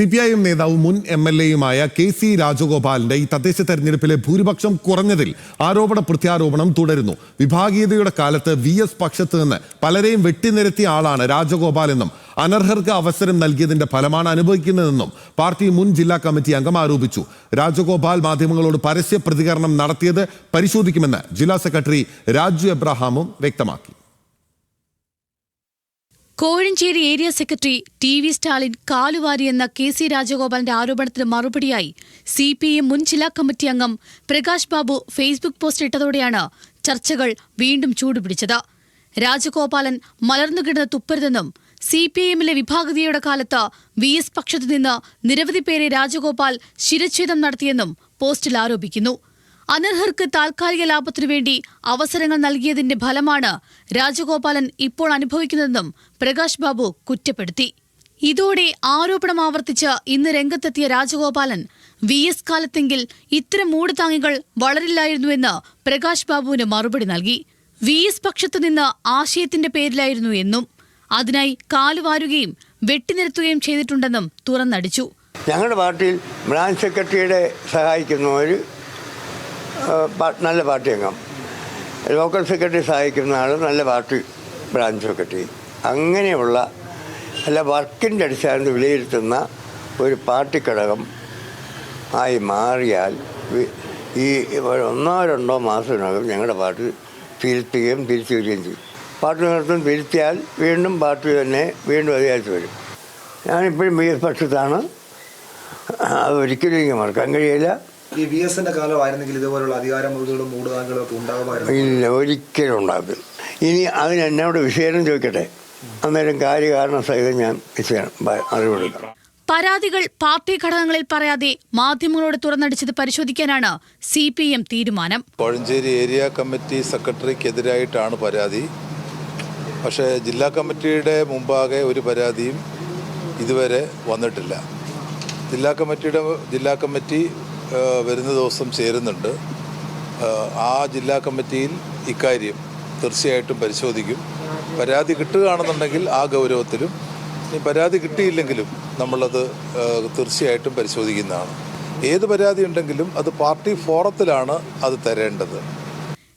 C P I M നേതാവും മുൻ M L എയുമായ കെ സി രാജഗോപാലിന്റെ ഈ തദ്ദേശ തെരഞ്ഞെടുപ്പിലെ ഭൂരിപക്ഷം കുറഞ്ഞതിൽ ആരോപണ പ്രത്യാരോപണം തുടരുന്നു. വിഭാഗീയതയുടെ കാലത്ത് വി എസ് പക്ഷത്ത് നിന്ന് പലരെയും വെട്ടിനിരത്തിയ ആളാണ് രാജഗോപാൽ എന്നും അനർഹർക്ക് അവസരം നൽകിയതിന്റെ ഫലമാണ് അനുഭവിക്കുന്നതെന്നും പാർട്ടി മുൻ ജില്ലാ കമ്മിറ്റി അംഗം ആരോപിച്ചു. രാജഗോപാൽ മാധ്യമങ്ങളോട് പരസ്യ പ്രതികരണം നടത്തിയത് പരിശോധിക്കുമെന്ന് ജില്ലാ സെക്രട്ടറി രാജു എബ്രഹാമും വ്യക്തമാക്കി. Kozhencherry area secretary T V Stalin കാലുവാരി എന്ന കെ സി രാജഗോപാലിന്റെ ആരോപണത്തിന് മറുപടിയായി സി പി എം മുൻ ജില്ലാ കമ്മിറ്റി അംഗം പ്രകാശ് ബാബു ഫേസ്ബുക്ക് പോസ്റ്റ് ഇട്ടതോടെയാണ് ചർച്ചകൾ വീണ്ടും ചൂടുപിടിച്ചത്. രാജഗോപാലൻ മലർന്നുകിടന്ന് തുപ്പരുതെന്നും സി പി എമ്മിലെ വിഭാഗതിയുടെ കാലത്ത് വി എസ് പക്ഷത്തു നിന്ന് നിരവധി പേരെ രാജഗോപാൽ ശിരച്ഛേദം നടത്തിയെന്നും പോസ്റ്റിൽ ആരോപിക്കുന്നു. അനർഹർക്ക് താൽക്കാലിക ലാഭത്തിനു വേണ്ടി അവസരങ്ങൾ നൽകിയതിന്റെ ഫലമാണ് രാജഗോപാലൻ ഇപ്പോൾ അനുഭവിക്കുന്നതെന്നും പ്രകാശ് ബാബു കുറ്റപ്പെടുത്തി. ഇതോടെ ആരോപണം ആവർത്തിച്ച് ഇന്ന് രംഗത്തെത്തിയ രാജഗോപാലൻ വി എസ് കാലത്തെങ്കിൽ ഇത്തരം മൂടുതാങ്ങികൾ വളരില്ലായിരുന്നുവെന്ന് പ്രകാശ് ബാബുവിന് മറുപടി നൽകി. വി എസ് പക്ഷത്തു നിന്ന് ആശയത്തിന്റെ പേരിലായിരുന്നു എന്നും അതിനായി കാലുവാരുകയും വെട്ടിനിരത്തുകയും ചെയ്തിട്ടുണ്ടെന്നും തുറന്നടിച്ചു. ഞങ്ങളുടെ പാർട്ടിയിൽ ബ്രാഞ്ച് സെക്രട്ടറിയുടെ സഹായിക്കുന്നവർ നല്ല പാർട്ടി അംഗം ലോക്കൽ സെക്രട്ടറി സഹായിക്കുന്ന ആൾ നല്ല പാർട്ടി ബ്രാഞ്ച് സെക്രട്ടറി അങ്ങനെയുള്ള അല്ല വർക്കിന്റെ അടിസ്ഥാനത്തിൽ വിലയിരുത്തുന്ന ഒരു പാർട്ടി ഘടകം ആയി മാറിയാൽ ഈ ഒന്നോ രണ്ടോ മാസത്തിനകം ഞങ്ങളുടെ പാർട്ടി തിരുത്തുകയും തിരിച്ചു വരികയും ചെയ്യും. പാർട്ടി നേതൃത്വം തിരുത്തിയാൽ വീണ്ടും പാർട്ടി തന്നെ വീണ്ടും അധികാരത്തിൽ വരും. ഞാനിപ്പോഴും ബി എസ് പക്ഷത്താണ്. അത് ഒരിക്കലും മറക്കാൻ കഴിയില്ല. ഈ വി എസിന്റെ കാലമായിരുന്നെങ്കിൽ ഇതുപോലുള്ള അധികാരമുറികളും മൂടുതാങ്കളും ഒക്കെ ഉണ്ടാകുമായിരുന്നു ഇല്ല ഒരിക്കലും ഉണ്ടാകും ഇനി അതിന് എന്നോട് വിശേഷം ചോദിക്കട്ടെ? അന്നേരം കാര്യകാരണ സഹിതം ഞാൻ വിശേഷം അറിവെടുക്കാം പരാതികൾ പാർട്ടി ഘടകങ്ങളിൽ പറയാതെ മാധ്യമങ്ങളോട് തുറന്നടിച്ചത് പരിശോധിക്കാനാണ് സി പി എം തീരുമാനം. കോഴഞ്ചേരി ഏരിയ കമ്മിറ്റി സെക്രട്ടറിക്കെതിരായിട്ടാണ് പരാതി. പക്ഷേ ജില്ലാ കമ്മിറ്റിയുടെ മുമ്പാകെ ഒരു പരാതിയും ഇതുവരെ വന്നിട്ടില്ല. ജില്ലാ കമ്മിറ്റിയുടെ ജില്ലാ കമ്മിറ്റി വരുന്ന ദിവസം ചേരുന്നുണ്ട്. ആ, ജില്ലാ കമ്മിറ്റിയിൽ ഇക്കാര്യം തീർച്ചയായിട്ടും പരിശോധിക്കും. പരാതി കിട്ടുകയാണെന്നുണ്ടെങ്കിൽ ആ ഗൗരവത്തിലും ഇനി പരാതി കിട്ടിയില്ലെങ്കിലും നമ്മളത് തീർച്ചയായിട്ടും പരിശോധിക്കുന്നതാണ്. ഏത് പരാതി ഉണ്ടെങ്കിലും അത് പാർട്ടി ഫോറത്തിലാണ് അത് തരേണ്ടത്.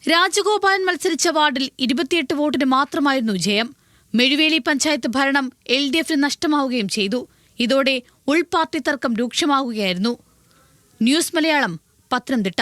രാജഗോപാലൻ മത്സരിച്ച വാർഡിൽ ഇരുപത്തിയെട്ട് വോട്ടിന് മാത്രമായിരുന്നു ജയം. മെഴുവേലി പഞ്ചായത്ത് ഭരണം എൽ ഡി എഫിന് നഷ്ടമാവുകയും ചെയ്തു. ഇതോടെ ഉൾപാർട്ടി തർക്കം രൂക്ഷമാവുകയായിരുന്നു. ന്യൂസ് മലയാളം പത്തനംതിട്ട.